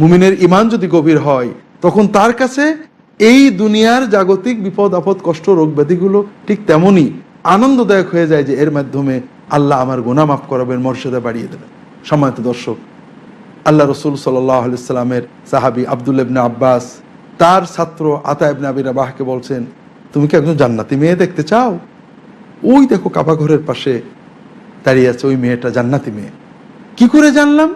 মুমিনের ইমান যদি গভীর হয়, তখন তার কাছে এই দুনিয়ার জাগতিক বিপদ, আপদ, কষ্ট, রোগ ব্যাধিগুলো ঠিক তেমনই আনন্দদায়ক হয়ে যায় যে এর মাধ্যমে আল্লাহ আমার গোনা মাফ করাবেন, মর্যাদা বাড়িয়ে দেবেন। সম্মানিত দর্শক, আল্লাহ রসুল সাল্লামের সাহাবি আবদুল ইবনে আব্বাস, তার ছাত্র আতা ইবনে আবি রাবাহকে বলছেন, তুমি কি একজন জান্নাতি মেয়ে দেখতে চাও? ওই দেখো কাবা ঘরের পাশে দাঁড়িয়ে আছে ওই মেয়েটা জান্নাতি মেয়ে। কি করে জানলাম?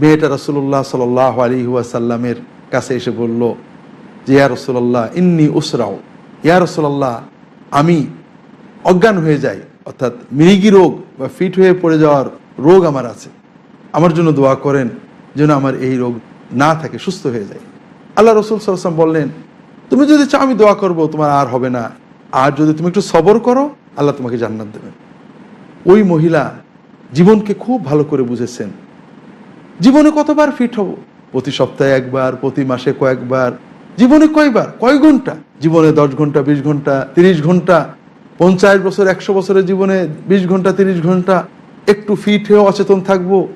মেয়েটা রসুল্লাহ সাল আলী ওয়াসাল্লামের কাছে এসে বলল, যে ইয়া রসুল্লাহ ইন্নি উসরাও ইয়া রসুল্লাহ আমি অজ্ঞান হয়ে যাই, অর্থাৎ মৃগী রোগ বা ফিট হয়ে পড়ে যাওয়ার রোগ আমার আছে। আমার জন্য দোয়া করেন যেন আমার এই রোগ না থাকে, সুস্থ হয়ে যায়। আল্লাহ রসুল সাল্লাম বললেন, তুমি যদি চাও আমি দোয়া করব, তোমার আর হবে না। আর যদি তুমি একটু সবর করো, আল্লাহ তোমাকে জান্নাত দেবেন। ওই মহিলা জীবনকে খুব ভালো করে বুঝেছেন। জীবনে কতবার ফিট হব? প্রতি সপ্তাহে একবার প্রতি মাসে কয়েকবার। জীবনে কয়বার? কয় ঘণ্টা? জীবনে দশ ঘণ্টা বিশ ঘণ্টা তিরিশ ঘণ্টা পঞ্চাশ বছর একশো বছরের জীবনে বিশ ঘণ্টা তিরিশ ঘণ্টা একটু ফিট হয়ে অচেতন থাকব।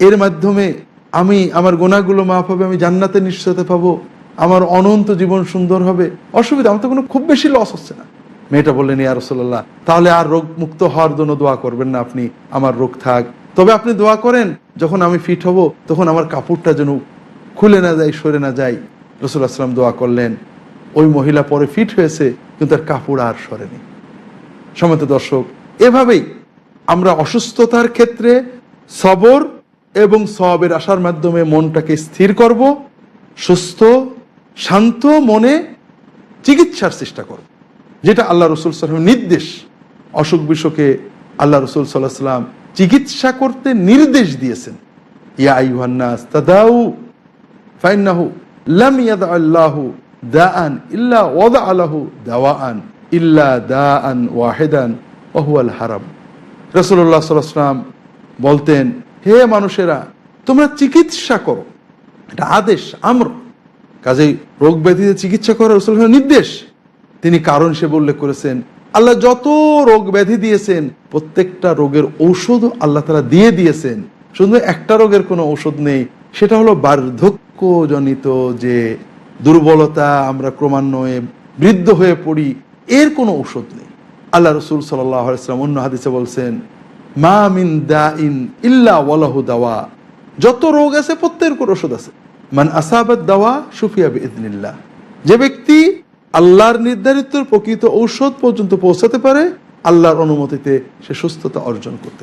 এর মাধ্যমে আমি আমার গোনাগুলো মাফ হবে আমি জান্নাতে নিশ্চয়তা পাবো আমার অনন্ত জীবন সুন্দর হবে। অসুবিধা আমার তো কোনো খুব বেশি লস হচ্ছে না। মেয়েটা বললেন ইয়া রসল্লাহ তাহলে আর রোগ মুক্ত হওয়ার জন্য দোয়া করবেন না আপনি আমার রোগ থাক তবে আপনি দোয়া করেন, যখন আমি ফিট হব, তখন আমার কাপড়টা যেন খুলে না যায়, সরে না যায়। রসুল আসলাম দোয়া করলেন, ওই মহিলা পরে ফিট হয়েছে, কিন্তু তার কাপড় আর সরেনি। সমিত দর্শক, এভাবেই আমরা অসুস্থতার ক্ষেত্রে সবর এবং সবের আসার মাধ্যমে মনটাকে স্থির করব, সুস্থ, শান্ত মনে চিকিৎসার চেষ্টা করব। যেটা আল্লাহ রসুল সাল্লাম নির্দেশ। অসুখ বিসুখে আল্লাহ রসুল সাল্লাহ সাল্লাম চিকিৎসা করতে নির্দেশ দিয়েছেন। আল্লাহু ইল্লা ইল্লা হারাম। বলতেন, হে মানুষেরা, তোমরা চিকিৎসা করো। এটা আদেশ, আমর। কাজেই রোগ ব্যাধিতে চিকিৎসা করার নির্দেশ। তিনি কারণ সে উল্লেখ করেছেন আল্লাহ যত রোগ ব্যাধি দিয়েছেন, প্রত্যেকটা রোগের ঔষধ আল্লাহ তারা দিয়ে দিয়েছেন। শুধু একটা রোগের কোনো ঔষধ নেই, সেটা হলো বার্ধক্যজনিত যে দুর্বলতা, আমরা ক্রমান্বয়ে বৃদ্ধ হয়ে পড়ি, এর কোনো ঔষধ নেই। আল্লাহ রসুল সাল্লাম অন্য হাদিসে বলছেন, মা মিন দা ইন ইল্লা ওয়ালাহু দাওয়া। যত রোগ আছে, প্রত্যেকের ওষুধ আছে। মান আসাবাদ দাওয়া সুফিয়া বিদিনিল্লাহ আল্লাহর নির্ধারিত প্রকৃত ঔষধ পর্যন্ত পৌঁছাতে পারে আল্লাহর অনুমতিতে সে সুস্থতা অর্জন করতে